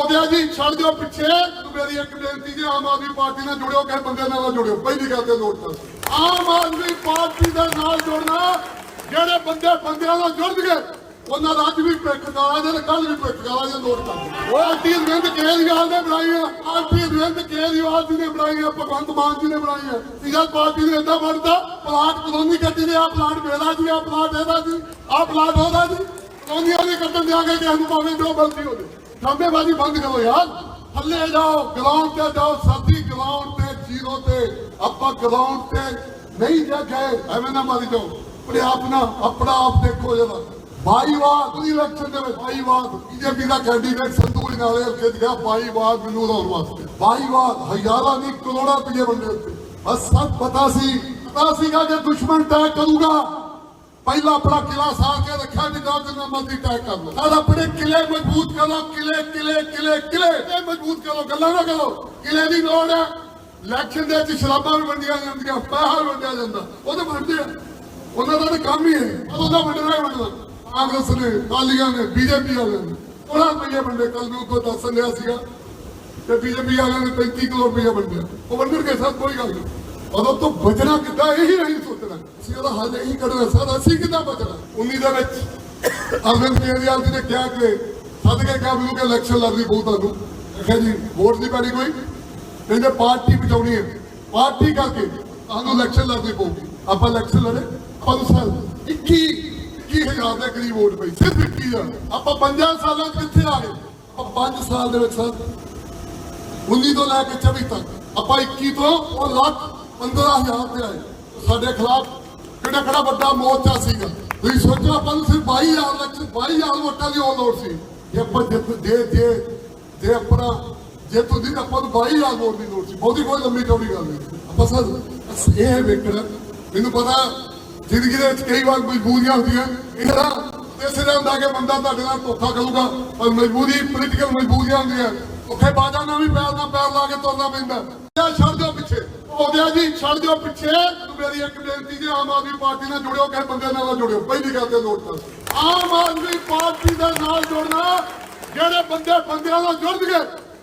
ਆਉਂਦਿਆ ਜੀ ਛੱਡ ਦਿਓ ਪਿੱਛੇ। ਮੇਰੀ ਇੱਕ ਬੇਨਤੀ ਜੀ ਆਮ ਆਦਮੀ ਪਾਰਟੀ ਨਾਲ ਜੁੜਿਓ ਕਿਸੇ ਬੰਦੇ ਨਾਲ ਜੁੜਿਓ। ਪਹਿਲੀ ਗੱਲ ਤੇ ਨੋਟ ਕਰ ਆਮ ਆਦਮੀ ਪਾਰਟੀ ਦੇ ਨਾਲ ਜੁੜਨਾ, ਜਿਹੜੇ ਬੰਦੇ ਬੰਦਿਆਂ ਨਾਲ ਜੁੜ ਉਹਨਾਂ ਦਾ ਅੱਜ ਵੀ ਪਿੱਖ ਗਾਲਾ ਜੇ ਕੱਲ ਵੀ ਪਿੱਖ ਗਾਲਾ ਜੇ ਨੋਟ ਕਰ ਉਹ ਆਂਟੀ ਅਰਵਿੰਦ ਕੇਜਰੀਵਾਲ ਨੇ ਬਣਾਈਆਂ ਆਂਟੀ ਅਰਵਿੰਦ ਕੇਜਰੀਵਾਲ ਜੀ ਨੇ ਬਣਾਈਆਂ ਭਗਵੰਤ ਮਾਨ ਜੀ ਨੇ ਬਣਾਈਆਂ ਸੀਗਾ ਪਾਰਟੀ ਨੇ ਏਦਾਂ ਬਣਦਾ, ਪਲਾਟ ਕਲੋਨੀ ਕੱਢੀ ਦੇ ਆ, ਪਲਾਟ ਮੇਰਾ ਜੀ ਆ, ਪਲਾਟ ਇਹਦਾ ਜੀ, ਆ ਪਲਾਟ ਉਹਦਾ ਜੀ। ਕਲੋਨੀਆਂ ਦੇ ਕੱਟਣ ਦਿਆਂਗੇ ਕਿ ਸਾਨੂੰ ਭਾਵੇਂ ਜੋ ਗਲਤੀ ਹੋ ਜਾਏ ਸਾਂਬੇਬਾਜ਼ੀ ਬੰਦ ਕਰੋ ਯਾਰ। ਥੱਲੇ ਜਾਓ ਗਰਾਊਂਡ ਤੇ ਜਾਓ, ਸਾਡੀ ਗਰਾਊਂਡ ਤੇ ਜ਼ੀਰੋ ਤੇ ਆਪਾਂ ਗਰਾਊਂਡ ਤੇ ਨਹੀਂ ਜਾ ਗਏ ਐਵੇਂ ਨਾ ਮਾਰੀ ਜਾਓ। ਆਪਣੇ ਆਪ ਨਾ, ਆਪਣਾ ਆਪ ਦੇਖੋ ਜਰਾ। ਬਾਈਵਾਦ ਤੁਸੀਂ ਇਲੈਕਸ਼ਨ ਦੇ ਵਿੱਚ ਬਾਈਵਾਦ ਬੀਜੇਪੀ ਦਾ ਕੈਂਡੀਡੇਟ ਸੰਧੂ ਨਾਲੇ ਹਲਕੇ ਚ ਗਿਆ ਬਾਈਵਾਦ ਮੈਨੂੰ ਲਾਉਣ ਵਾਸਤੇ। ਬਾਈਵਾਦ ਹਜ਼ਾਰਾਂ ਨਹੀਂ, ਕਰੋੜਾਂ ਰੁਪਏ ਵੰਡੇ ਉੱਤੇ ਬਸ ਸਭ ਪਤਾ ਸੀ, ਪਤਾ ਸੀਗਾ ਕਿ ਦੁਸ਼ਮਣ ਤੈਅ ਕਰੂਗਾ ਪਹਿਲਾਂ ਆਪਣਾ ਕਿਲਾ ਸਾਹ ਕੇ ਰੱਖਿਆ ਕਿ ਜਿੰਨਾ ਮਰਜ਼ੀ ਟੈਕ ਕਰ ਲਓ। ਸਾਡਾ ਆਪਣੇ ਕਿਲੇ ਮਜ਼ਬੂਤ ਕਰੋ, ਕਿਲੇ ਕਿਲੇ ਕਿਲੇ ਕਿਲੇ। ਮਜ਼ਬੂਤ ਕਰੋ, ਗੱਲਾਂ ਨਾ ਕਰੋ। ਕਿਲੇ ਦੀ ਲੋੜ ਹੈ। ਇਲੈਕਸ਼ਨ ਦੇ ਵਿੱਚ ਸ਼ਰਾਬਾਂ ਵੀ ਵੰਡੀਆਂ ਜਾਂਦੀਆਂ, ਪੈਸਾ ਵੰਡਿਆ ਜਾਂਦਾ। ਉਹ ਤਾਂ ਵੰਡਦੇ ਆ। ਉਹਨਾਂ ਦਾ ਤਾਂ ਕੰਮ ਹੀ ਹੈ। ਉਹਦਾ ਵੰਡਣਾ ਹੀ ਵੰਡਣਾ। ਕਾਂਗਰਸ ਨੇ ਕਾਲੀਆਂ ਨੇ, ਬੀਜੇਪੀ ਵਾਲਿਆਂ ਨੇ। ਉਹਨਾਂ ਰੁਪਏ ਵੰਡੇ। ਕੱਲ ਨੂੰ ਕੋ ਦੱਸਣ ਲਿਆ ਸੀਗਾ ਤੇ ਬੀਜੇਪੀ ਵਾਲਿਆਂ ਨੇ 35 ਕਰੋੜ ਰੁਪਏ ਵੰਡਿਆ ਉਹ ਵੰਡਣਗੇ ਸਭ ਕੋਈ ਗੱਲ ਨਹੀਂ। ਉਦੋਂ ਤੋਂ ਬਚਣਾ ਕਿੱਦਾਂ ਇਹੀ ਨਹੀਂ ਸੋਚਣਾ। ਅਸੀਂ ਉਹਦਾ ਹੱਲ ਇਹੀ ਕੱਢਣਾ ਸਰ ਅਸੀਂ ਕਿੱਦਾਂ ਬਚਣਾ? 19 ਦੇ ਵਿੱਚ। ਅਰਵਿੰਦ ਕੇਜਰੀਵਾਲ ਜੀ ਨੇ ਕਿਹਾ ਕਿ ਸਦਕੇ ਕਾ ਮੈਨੂੰ ਕਿ ਇਲੈਕਸ਼ਨ ਲੜਨੀ ਪਊ ਤੁਹਾਨੂੰ। ਆਖਿਆ ਜੀ ਵੋਟ ਨਹੀਂ ਪੈਣੀ ਕੋਈ। ਕਹਿੰਦੇ ਪਾਰਟੀ ਬਚਾਉਣੀ ਹੈ। ਪਾਰਟੀ ਕਰਕੇ ਤੁਹਾਨੂੰ ਇਲੈਕਸ਼ਨ ਲੜਨੀ ਪਊਗੀ। ਆਪਾਂ ਇਲੈਕਸ਼ਨ ਲੜੇ ਨੂੰ ਸਾਲ 21 21000 ਦੇ ਕਰੀਬ ਵੋਟ ਪਈ ਸਿਰਫ 21000 ਆਪਾਂ 5 ਸਾਲਾਂ ਕਿੱਥੇ ਆ ਗਏ? ਆਪਾਂ 5 ਸਾਲ ਦੇ ਵਿੱਚ ਸਰ। 19 ਤੋਂ ਲੈ ਕੇ 24 ਤੱਕ। ਆਪਾਂ 21 ਤੋਂ ਉਹ ਲੱਖ 15000 ਤੇ ਆਏ। ਸਾਡੇ ਖਿਲਾਫ ਕਿਹੜਾ ਕਿਹੜਾ ਵੱਡਾ ਮੋਰਚਾ ਸੀਗਾ? ਤੁਸੀਂ ਸੋਚੋ ਆਪਾਂ ਨੂੰ ਸਿਰਫ 22000 ਲੱਖ 22000 ਵੋਟਾਂ ਦੀ ਉਹ ਲੋੜ ਸੀ। ਜੇ ਆਪਾਂ ਜੇ ਜੇ ਜੇ ਆਪਣਾ ਜੇ ਤੁਸੀਂ ਆਪਾਂ ਨੂੰ 22000 ਵੋਟ ਦੀ ਲੋੜ ਸੀ। ਬਹੁਤੀ ਕੋਈ ਲੰਮੀ ਚੌੜੀ ਗੱਲ ਨਹੀਂ। ਆਪਾਂ ਸਰ ਇਹ ਵੇਖਣਾ ਮੈਨੂੰ ਪਤਾ ਜ਼ਿੰਦਗੀ ਦੇ ਵਿੱਚ ਕਈ ਵਾਰ ਮਜਬੂਰੀਆਂ ਹੁੰਦੀਆਂ ਇਹਦਾ ਇਸੇ ਦਾ ਹੁੰਦਾ ਕਿ ਬੰਦਾ ਤੁਹਾਡੇ ਨਾਲ ਧੋਖਾ ਕਰੂਗਾ, ਪਰ ਮਜਬੂਰੀ ਪੋਲੀਟੀਕਲ ਮਜਬੂਰੀਆਂ ਹੁੰਦੀਆਂ ਉੱਥੇ ਬਾਜਾ ਨਾਲ ਵੀ ਪੈਰ ਨਾਲ ਪੈਰ ਲਾ ਕੇ ਤੁਰਨਾ ਪੈਂਦਾ ਛੱਡ ਦਿਓ ਪਿੱਛੇ। ਆਉਂਦਿਆ ਜੀ, ਛੱਡ ਦਿਓ ਪਿੱਛੇ। ਮੇਰੀ ਇੱਕ ਬੇਨਤੀ ਜੀ, ਆਮ ਆਦਮੀ ਪਾਰਟੀ ਨਾਲ ਜੁੜਿਓ ਕਿਸੇ ਬੰਦੇ ਨਾਲ ਨਾ ਜੁੜਿਓ। ਪਹਿਲੀ ਗੱਲ ਤੇ ਨੋਟ ਕਰ ਆਮ ਆਦਮੀ ਪਾਰਟੀ ਦੇ ਨਾਲ ਜੁੜਨਾ, ਜਿਹੜੇ ਬੰਦੇ ਬੰਦਿਆਂ ਨਾਲ ਜੁੜ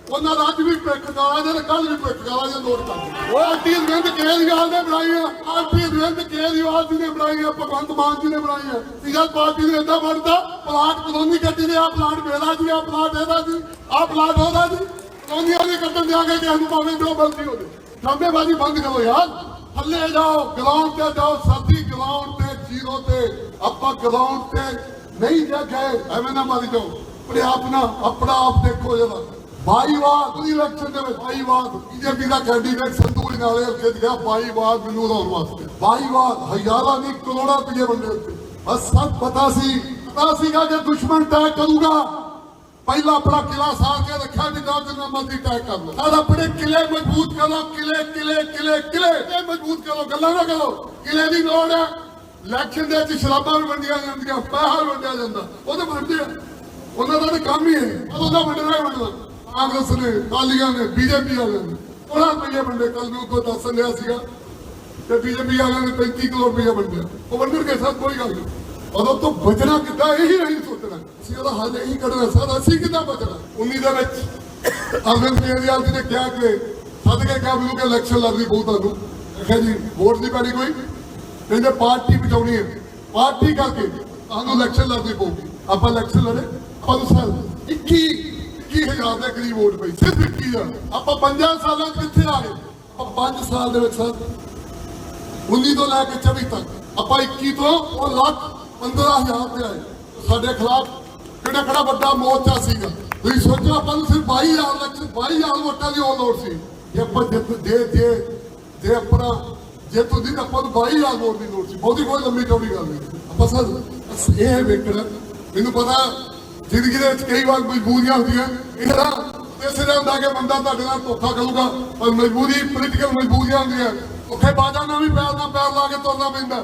ਉਹਨਾਂ ਦਾ ਅੱਜ ਵੀ ਪਿੱਖ ਗਾਲਾ ਜੇ ਕੱਲ ਵੀ ਪਿੱਖ ਗਾਲਾ ਜੇ ਨੋਟ ਕਰ ਉਹ ਆਂਟੀ ਅਰਵਿੰਦ ਕੇਜਰੀਵਾਲ ਨੇ ਬਣਾਈਆਂ ਆਂਟੀ ਅਰਵਿੰਦ ਕੇਜਰੀਵਾਲ ਜੀ ਨੇ ਬਣਾਈ ਬਣਾਈਆਂ ਭਗਵੰਤ ਮਾਨ ਜੀ ਨੇ ਬਣਾਈਆਂ ਸੀਗਾ ਪਾਰਟੀ ਨੇ ਏਦਾਂ ਬਣਦਾ, ਪਲਾਟ ਕਲੋਨੀ ਕੱਟੀ ਦੇ ਆ ਪਲਾਟ ਮੇਰਾ ਜੀ ਆ ਪਲਾਟ ਇਹਦਾ ਜੀ ਆ ਪਲਾਟ ਉਹਦਾ ਜੀ। ਕਲੋਨੀਆਂ ਦੇ ਕੱਟਣ ਦਿਆਂਗੇ ਕਿ ਸਾਨੂੰ ਭਾਵੇਂ ਜੋ ਗਲਤੀ ਹੋ ਜਾਏ ਸਾਂਬੇਬਾਜ਼ੀ ਬੰਦ ਕਰੋ ਯਾਰ। ਥੱਲੇ ਜਾਓ ਗਰਾਊਂਡ ਤੇ ਜਾਓ, ਸਾਡੀ ਗਰਾਊਂਡ ਤੇ ਜ਼ੀਰੋ ਤੇ ਆਪਾਂ ਗਰਾਊਂਡ ਤੇ ਨਹੀਂ ਜਾ ਗਏ ਐਵੇਂ ਨਾ ਮਾਰੀ ਜਾਓ। ਆਪਣੇ ਆਪ ਨਾ, ਆਪਣਾ ਆਪ ਦੇਖੋ ਜਰਾ। ਬਾਈਵਾਦ ਤੁਸੀਂ ਇਲੈਕਸ਼ਨ ਦੇ ਵਿੱਚ ਬਾਈਵਾਦ ਬੀਜੇਪੀ ਦਾ ਕੈਂਡੀਡੇਟ ਸੰਧੂ ਨਾਲੇ ਹਲਕੇ ਗਿਆ ਬਾਈਵਾਦ ਮੈਨੂੰ ਲਾਉਣ ਵਾਸਤੇ। ਬਾਈਵਾਦ ਹਜ਼ਾਰਾਂ ਨਹੀਂ, ਕਰੋੜਾਂ ਰੁਪਏ ਬੰਦੇ ਉੱਤੇ। ਬਸ ਸਭ ਪਤਾ ਸੀ, ਪਤਾ ਸੀਗਾ ਕਿ ਦੁਸ਼ਮਣ ਤੈਅ ਕਰੂਗਾ ਪਹਿਲਾਂ ਆਪਣਾ ਕਿਲਾ ਸਾਹ ਕੇ ਰੱਖਿਆ ਕਿ ਜਿੰਨਾ ਮਰਜ਼ੀ ਟੈਕ ਕਰ ਲਓ। ਸਾਡਾ ਆਪਣੇ ਕਿਲੇ ਮਜ਼ਬੂਤ ਕਰੋ ਕਿਲੇ ਕਿਲੇ ਕਿਲੇ ਕਿਲੇ। ਮਜ਼ਬੂਤ ਕਰੋ ਗੱਲਾਂ ਨਾ ਕਰੋ। ਕਿਲੇ ਦੀ ਲੋੜ ਹੈ ਇਲੈਕਸ਼ਨ ਦੇ ਵਿੱਚ ਸ਼ਰਾਬਾਂ ਵੀ ਵੰਡੀਆਂ ਜਾਂਦੀਆਂ, ਪੈਸਾ ਵੀ ਵੰਡਿਆ ਜਾਂਦਾ। ਉਹ ਤਾਂ ਵੰਡਦੇ ਆ। ਉਹਨਾਂ ਦਾ ਤਾਂ ਕੰਮ ਹੀ ਹੈ ਉਦੋਂ ਦਾ ਵੰਡਣਾ ਹੀ ਵੰਡਣਾ। ਕਾਂਗਰਸ ਨੇ ਕਾਲੀਆਂ ਨੇ, ਬੀਜੇਪੀ ਵਾਲਿਆਂ ਨੇ। ਉਹਨਾਂ ਰੁਪਏ ਵੰਡੇ ਕੱਲ ਨੂੰ ਕੋ ਦੱਸਣ ਲਿਆ ਸੀਗਾ। ਤੇ ਬੀਜੇਪੀ ਵਾਲਿਆਂ ਨੇ 35 ਕਰੋੜ ਰੁਪਏ ਵੰਡਿਆ। ਉਹ ਵੰਡਣਗੇ ਸਭ ਕੋਈ ਗੱਲ ਨਹੀਂ। ਉਦੋਂ ਤੋਂ ਬਚਣਾ ਕਿੱਦਾਂ, ਇਹੀ ਨਹੀਂ ਸੋਚਣਾ। ਅਸੀਂ ਉਹਦਾ ਹੱਲ ਇਹੀ ਕੱਢਣਾ, ਸਰ ਅਸੀਂ ਕਿੱਦਾਂ ਬਚਣਾ? 19 ਦੇ ਵਿੱਚ ਅਰਵਿੰਦ ਕੇਜਰੀਵਾਲ ਜੀ ਨੇ ਕਿਹਾ ਕਿ ਸਦਕੇ ਕਾ ਮੈਨੂੰ ਇਲੈਕਸ਼ਨ ਲੜਨੀ ਪਊ ਤੁਹਾਨੂੰ। ਆਖਿਆ ਜੀ, ਵੋਟ ਨਹੀਂ ਪੈਣੀ ਕੋਈ। ਕਹਿੰਦੇ ਪਾਰਟੀ ਬਚਾਉਣੀ ਹੈ। ਪਾਰਟੀ ਕਰਕੇ ਤੁਹਾਨੂੰ ਇਲੈਕਸ਼ਨ ਲੜਨੀ ਪਊਗੀ। ਆਪਾਂ ਇਲੈਕਸ਼ਨ ਲੜੇ, ਆਪਾਂ ਨੂੰ ਸਾਲ 21 21000 ਦੇ ਕਰੀਬ ਵੋਟ ਪਈ, ਸਿਰਫ 21000 ਆਪਾਂ 5 ਸਾਲਾਂ 'ਚ ਕਿੱਥੇ ਆ ਗਏ? ਆਪਾਂ 5 ਸਾਲ ਦੇ ਵਿੱਚ ਸਰ 19 ਤੋਂ ਲੈ ਕੇ 24 ਤੱਕ। ਆਪਾਂ 21 ਤੋਂ ਉਹ ਲੱਖ 15000 ਤੇ ਆਏ। ਸਾਡੇ ਖਿਲਾਫ ਕਿਹੜਾ ਕਿਹੜਾ ਵੱਡਾ ਮੋਰਚਾ ਸੀਗਾ? ਤੁਸੀਂ ਸੋਚੋ ਆਪਾਂ ਨੂੰ ਸਿਰਫ 22000 ਲੱਖ 22000 ਵੋਟਾਂ ਦੀ ਉਹ ਲੋੜ ਸੀ। ਜੇ ਆਪਾਂ ਜੇ ਜੇ ਜੇ ਆਪਣਾ ਜੇ ਤੁਸੀਂ ਆਪਾਂ ਨੂੰ 22000 ਵੋਟ ਦੀ ਲੋੜ ਸੀ। ਬਹੁਤੀ ਕੋਈ ਲੰਮੀ ਚੌੜੀ ਗੱਲ ਨਹੀਂ। ਆਪਾਂ ਸਰ ਬਸ ਇਹ ਵੇਖਣਾ। ਮੈਨੂੰ ਪਤਾ ਜ਼ਿੰਦਗੀ ਦੇ ਵਿੱਚ ਕਈ ਵਾਰ ਮਜਬੂਰੀਆਂ ਹੁੰਦੀਆਂ। ਇਹਦਾ ਇਸੇ ਹੁੰਦਾ ਕਿ ਬੰਦਾ ਤੁਹਾਡੇ ਨਾਲ ਧੋਖਾ ਕਰੂਗਾ, ਪਰ ਮਜਬੂਰੀ ਪੋਲੀਟੀਕਲ ਮਜਬੂਰੀਆਂ ਹੁੰਦੀਆਂ। ਉੱਥੇ ਬਾਜਾ ਨਾਲ ਵੀ ਪੈਰ ਨਾਲ ਪੈਰ ਲਾ ਕੇ ਤੁਰਨਾ ਪੈਂਦਾ।